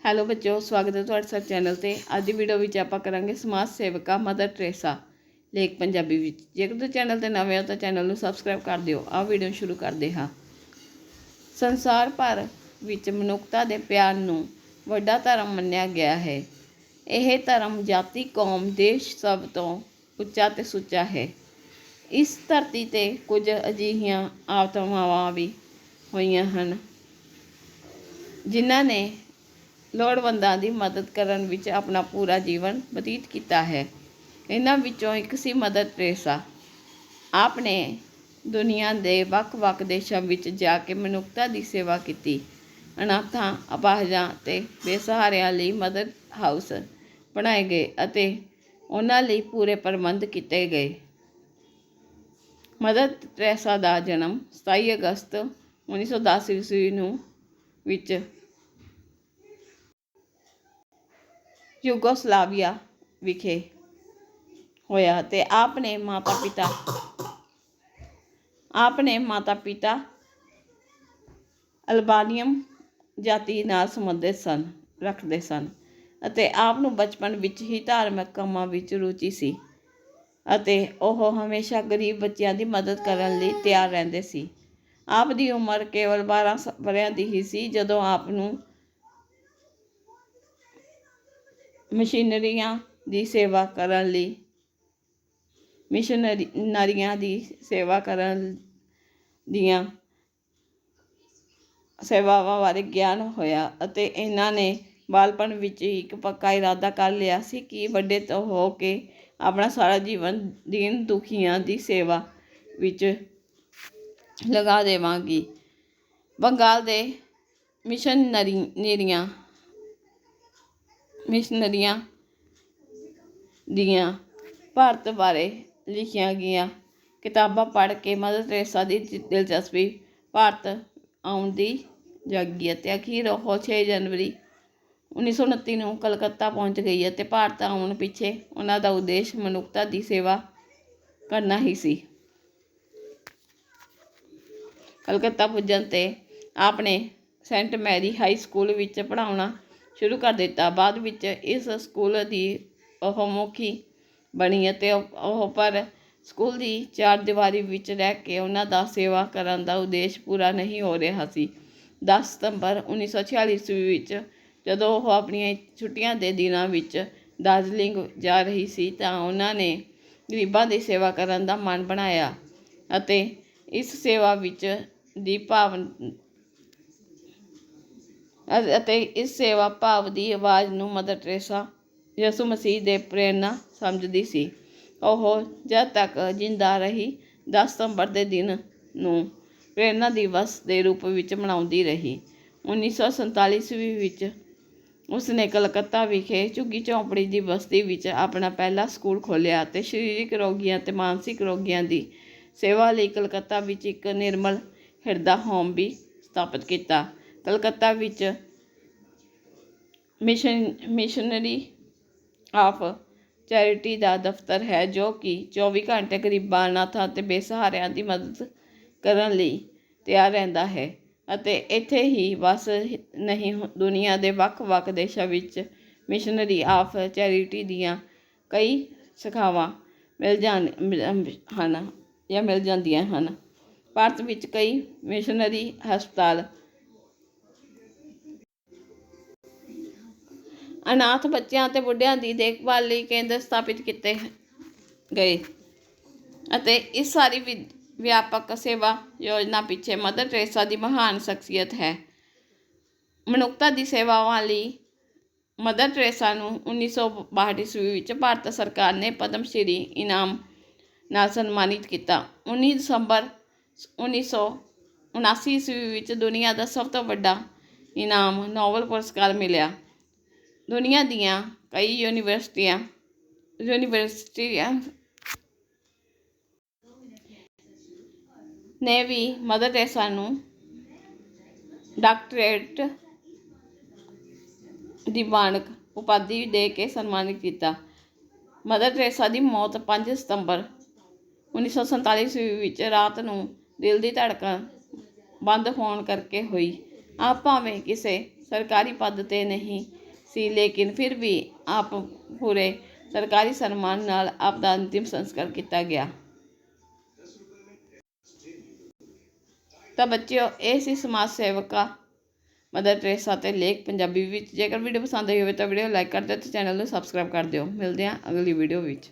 Hello ਬੱਚਿਓ, ਸਵਾਗਤ ਹੈ ਤੁਹਾਡਾ ਸਾਡੇ ਚੈਨਲ ਤੇ। ਅੱਜ ਦੀ ਵੀਡੀਓ ਵਿੱਚ ਆਪਾਂ ਕਰਾਂਗੇ ਸਮਾਜ ਸੇਵਕਾ ਮਦਰ ਟਰੇਸਾ ਲੇਖ ਪੰਜਾਬੀ ਵਿੱਚ। ਜੇਕਰ ਤੁਸੀਂ ਚੈਨਲ ਤੇ ਨਵੇਂ ਹੋ ਤਾਂ ਚੈਨਲ ਨੂੰ ਸਬਸਕ੍ਰਾਈਬ ਕਰ ਦਿਓ। ਆਹ ਵੀਡੀਓ ਸ਼ੁਰੂ ਕਰਦੇ ਹਾਂ। ਸੰਸਾਰ ਭਰ ਵਿੱਚ ਮਨੁੱਖਤਾ ਦੇ ਪਿਆਰ ਨੂੰ ਵੱਡਾ ਧਰਮ ਮੰਨਿਆ ਗਿਆ ਹੈ। ਇਹ ਧਰਮ ਜਾਤੀ, ਕੌਮ, ਦੇਸ਼ ਸਭ ਤੋਂ ਉੱਚਾ ਤੇ ਸੁੱਚਾ ਹੈ। ਇਸ ਧਰਤੀ ਤੇ ਕੁਝ ਅਜਿਹੀਆਂ ਆਤਮਾਵਾਂ ਵੀ ਹੋਈਆਂ ਹਨ, ਜਿਨ੍ਹਾਂ ਨੇ ਲੋੜਵੰਦਾਂ ਦੀ ਮਦਦ ਕਰਨ ਵਿੱਚ ਆਪਣਾ ਪੂਰਾ ਜੀਵਨ ਬਤੀਤ ਕੀਤਾ ਹੈ। ਇਹਨਾਂ ਵਿੱਚੋਂ ਇੱਕ ਸੀ ਮਦਰ ਟਰੇਸਾ ਆਪ ਨੇ ਦੁਨੀਆ ਦੇ ਵੱਖ-ਵੱਖ ਦੇਸ਼ਾਂ ਵਿੱਚ ਜਾ ਕੇ ਮਨੁੱਖਤਾ ਦੀ ਸੇਵਾ ਕੀਤੀ। ਅਨਾਥਾਂ, ਅਪਾਹਜਾਂ ਤੇ ਬੇਸਹਾਰਿਆਂ ਲਈ ਮਦਰ ਹਾਊਸ ਬਣਾਏ ਗਏ ਅਤੇ ਉਹਨਾਂ ਲਈ ਪੂਰੇ ਪ੍ਰਬੰਧ ਕੀਤੇ ਗਏ। ਮਦਰ ਟਰੇਸਾ ਦਾ ਜਨਮ 27 ਅਗਸਤ 1910 ਈਸਵੀ ਨੂੰ ਵਿੱਚ ਯੂਗੋਸਲਾਵੀਆ ਵਿਖੇ ਹੋਇਆ ਤੇ ਆਪ ਨੇ ਮਾਤਾ ਪਿਤਾ ਆਪ ਨੇ ਮਾਤਾ ਪਿਤਾ ਅਲਬਾਨੀਅਮ ਜਾਤੀ ਨਾਲ ਸੰਬੰਧਿਤ ਸਨ, ਰੱਖਦੇ ਸਨ ਅਤੇ ਆਪ ਨੂੰ ਬਚਪਨ ਵਿੱਚ ਹੀ ਧਾਰਮਿਕ ਕੰਮਾਂ ਵਿੱਚ ਰੁਚੀ ਸੀ ਅਤੇ ਉਹ ਹਮੇਸ਼ਾ ਗਰੀਬ ਬੱਚਿਆਂ ਦੀ ਮਦਦ ਕਰਨ ਲਈ ਤਿਆਰ ਰਹਿੰਦੇ ਸੀ। ਆਪ ਦੀ ਉਮਰ ਕੇਵਲ 12 ਸ- ਵਰ੍ਹਿਆਂ ਦੀ ਹੀ ਸੀ ਜਦੋਂ ਆਪ ਨੂੰ ਮਸ਼ੀਨਰੀਆਂ ਦੀ ਸੇਵਾ ਕਰਨ ਲਈ ਮਿਸ਼ਨਰੀ ਨਾਰੀਆਂ ਦੀ ਸੇਵਾ ਕਰਨ ਦੀਆਂ ਸੇਵਾਵਾਂ ਬਾਰੇ ਗਿਆਨ ਹੋਇਆ ਅਤੇ ਇਹਨਾਂ ਨੇ ਬਾਲਪਣ ਵਿੱਚ ਹੀ ਇੱਕ ਪੱਕਾ ਇਰਾਦਾ ਕਰ ਲਿਆ ਸੀ ਕਿ ਵੱਡੇ ਤੋਂ ਹੋ ਕੇ ਆਪਣਾ ਸਾਰਾ ਜੀਵਨ ਦੀਨ ਦੁਖੀਆਂ ਦੀ ਸੇਵਾ ਵਿੱਚ ਲਗਾ ਦੇਵਾਂਗੀ। ਬੰਗਾਲ ਦੇ ਮਿਸ਼ਨ ਨਰੀਆਂ ਮਿਸ਼ਨਰੀਆਂ ਦੀਆਂ ਭਾਰਤ ਬਾਰੇ ਲਿਖੀਆਂ ਗਈਆਂ ਕਿਤਾਬਾਂ ਪੜ੍ਹ ਕੇ ਮਦਰ ਟਰੇਸਾ ਦੀ ਦਿਲਚਸਪੀ ਭਾਰਤ ਆਉਣ ਦੀ ਜਾਗੀ ਅਤੇ ਅਖੀਰ ਉਹ ਛੇ ਜਨਵਰੀ 1929 ਨੂੰ ਕਲਕੱਤਾ ਪਹੁੰਚ ਗਈ ਅਤੇ ਭਾਰਤ ਆਉਣ ਪਿੱਛੇ ਉਹਨਾਂ ਦਾ ਉਦੇਸ਼ ਮਨੁੱਖਤਾ ਦੀ ਸੇਵਾ ਕਰਨਾ ਹੀ ਸੀ। ਕਲਕੱਤਾ ਪੁੱਜਣ ਤੇ ਆਪਣੇ ਸੈਂਟ ਮੈਰੀ ਹਾਈ ਸਕੂਲ ਵਿੱਚ ਪੜ੍ਹਾਉਣਾ ਸ਼ੁਰੂ ਕਰ ਦਿੱਤਾ। ਬਾਅਦ ਵਿੱਚ ਇਸ ਸਕੂਲ ਦੀ ਉਹ ਮੁਖੀ ਬਣੀ ਅਤੇ ਉਹ ਪਰ ਸਕੂਲ ਦੀ ਚਾਰ ਦੀਵਾਰੀ ਵਿੱਚ ਰਹਿ ਕੇ ਉਹਨਾਂ ਦਾ ਸੇਵਾ ਕਰਨ ਦਾ ਉਦੇਸ਼ ਪੂਰਾ ਨਹੀਂ ਹੋ ਰਿਹਾ ਸੀ। 10 ਸਤੰਬਰ 1946 ਈਸਵੀ ਵਿੱਚ ਜਦੋਂ ਉਹ ਆਪਣੀਆਂ ਛੁੱਟੀਆਂ ਦੇ ਦਿਨਾਂ ਵਿੱਚ ਦਾਰਜਲਿੰਗ ਜਾ ਰਹੀ ਸੀ ਤਾਂ ਉਹਨਾਂ ਨੇ ਗਰੀਬਾਂ ਦੀ ਸੇਵਾ ਕਰਨ ਦਾ ਮਨ ਬਣਾਇਆ ਅਤੇ ਇਸ ਸੇਵਾ ਵਿੱਚ ਦੀ ਭਾਵ ਅਤੇ ਇਸ ਸੇਵਾ ਭਾਵ ਦੀ ਆਵਾਜ਼ ਨੂੰ ਮਦਰ ਟਰੇਸਾ ਯਿਸੂ ਮਸੀਹ ਦੇ ਪ੍ਰੇਰਨਾ ਸਮਝਦੀ ਸੀ। ਉਹ ਜਦ ਤੱਕ ਜਿੰਦਾ ਰਹੀ 10 ਸਤੰਬਰ ਦੇ ਦਿਨ ਨੂੰ ਪ੍ਰੇਰਨਾ ਦਿਵਸ ਦੇ ਰੂਪ ਵਿੱਚ ਮਨਾਉਂਦੀ ਰਹੀ। 1947 ਈਸਵੀ ਵਿੱਚ ਉਸਨੇ ਕਲਕੱਤਾ ਵਿਖੇ ਝੁੱਗੀ ਝੌਂਪੜੀ ਦੀ ਬਸਤੀ ਵਿੱਚ ਆਪਣਾ ਪਹਿਲਾ ਸਕੂਲ ਖੋਲ੍ਹਿਆ ਅਤੇ ਸਰੀਰਕ ਰੋਗੀਆਂ ਤੇ ਮਾਨਸਿਕ ਰੋਗੀਆਂ ਦੀ ਸੇਵਾ ਲਈ ਕਲਕੱਤਾ ਵਿੱਚ ਇੱਕ ਨਿਰਮਲ ਹਿਰਦਾ ਹੋਮ ਵੀ ਸਥਾਪਿਤ ਕੀਤਾ। ਕਲਕੱਤਾ ਵਿੱਚ ਮਿਸ਼ਨ ਮਿਸ਼ਨਰੀ ਆਫ ਚੈਰਿਟੀ ਦਾ ਦਫ਼ਤਰ ਹੈ ਜੋ ਕਿ 24 ਘੰਟੇ ਗਰੀਬਾਂ, ਅਨਾਥਾਂ ਅਤੇ ਬੇਸਹਾਰਿਆਂ ਦੀ ਮਦਦ ਕਰਨ ਲਈ ਤਿਆਰ ਰਹਿੰਦਾ ਹੈ ਅਤੇ ਇੱਥੇ ਹੀ ਬਸ ਨਹੀਂ, ਦੁਨੀਆ ਦੇ ਵੱਖ-ਵੱਖ ਦੇਸ਼ਾਂ ਵਿੱਚ ਮਿਸ਼ਨਰੀ ਆਫ ਚੈਰਿਟੀ ਦੀਆਂ ਕਈ ਸ਼ਾਖਾਵਾਂ ਮਿਲ ਜਾਣ, ਮਿਲ- ਹਨ ਜਾਂ ਮਿਲ ਜਾਂਦੀਆਂ ਹਨ। ਭਾਰਤ ਵਿੱਚ ਕਈ ਮਿਸ਼ਨਰੀ ਹਸਪਤਾਲ ਅਨਾਥ ਬੱਚਿਆਂ ਅਤੇ ਬੁੱਢਿਆਂ ਦੀ ਦੇਖਭਾਲ ਲਈ ਕੇਂਦਰ ਸਥਾਪਿਤ ਕੀਤੇ ਗਏ ਅਤੇ ਇਸ ਸਾਰੀ ਵਿਆਪਕ ਸੇਵਾ ਯੋਜਨਾ ਪਿੱਛੇ ਮਦਰ ਟਰੇਸਾ ਦੀ ਮਹਾਨ ਸ਼ਖਸੀਅਤ ਹੈ। ਮਨੁੱਖਤਾ ਦੀ ਸੇਵਾਵਾਂ ਲਈ ਮਦਰ ਟਰੇਸਾ ਨੂੰ 1962 ਈਸਵੀ ਵਿੱਚ ਭਾਰਤ ਸਰਕਾਰ ਨੇ ਪਦਮ ਸ਼੍ਰੀ ਇਨਾਮ ਨਾਲ ਸਨਮਾਨਿਤ ਕੀਤਾ। 19 ਦਸੰਬਰ 1979 ਈਸਵੀ ਵਿੱਚ ਦੁਨੀਆ ਦਾ ਸਭ ਤੋਂ ਵੱਡਾ ਇਨਾਮ ਨੋਬਲ ਪੁਰਸਕਾਰ ਮਿਲਿਆ। ਦੁਨੀਆ ਦੀਆਂ ਕਈ ਯੂਨੀਵਰਸਿਟੀਆਂ ਯੂਨੀਵਰਸਿਟੀਆਂ ਨੇ ਵੀ ਮਦਰ ਟੈਰੇਸਾ ਨੂੰ ਡਾਕਟਰੇਟ ਦੀ ਮਾਣਕ ਉਪਾਧੀ ਦੇ ਕੇ ਸਨਮਾਨਿਤ ਕੀਤਾ। ਮਦਰ ਟੈਰੇਸਾ ਦੀ ਮੌਤ 5 ਸਤੰਬਰ 1947 ਈਸਵੀ ਵਿੱਚ ਰਾਤ ਨੂੰ ਦਿਲ ਦੀ ਧੜਕਣ ਬੰਦ ਹੋਣ ਕਰਕੇ ਹੋਈ। ਆਪ ਭਾਵੇਂ ਕਿਸੇ ਸਰਕਾਰੀ ਪਦ ਤੇ ਨਹੀਂ ਸੀ, ਲੇਕਿਨ ਫਿਰ ਵੀ ਆਪ ਪੂਰੇ ਸਰਕਾਰੀ ਸਨਮਾਨ ਨਾਲ ਆਪ ਦਾ ਅੰਤਿਮ ਸੰਸਕਾਰ ਕੀਤਾ ਗਿਆ। ਤਾਂ ਬੱਚਿਓ, ਇਹ ਸੀ ਸਮਾਜ ਸੇਵਕਾ ਮਦਰ ਟਰੇਸਾ ਤੇ ਲੇਖ ਪੰਜਾਬੀ ਵਿੱਚ। ਜੇਕਰ ਵੀਡੀਓ ਪਸੰਦ ਆਈ ਹੋਵੇ ਤਾਂ ਵੀਡੀਓ ਲਾਈਕ ਕਰ ਦਿਓ ਤੇ ਚੈਨਲ ਨੂੰ ਸਬਸਕ੍ਰਾਈਬ ਕਰ ਦਿਓ। ਮਿਲਦੇ ਹਾਂ ਅਗਲੀ ਵੀਡੀਓ ਵਿੱਚ।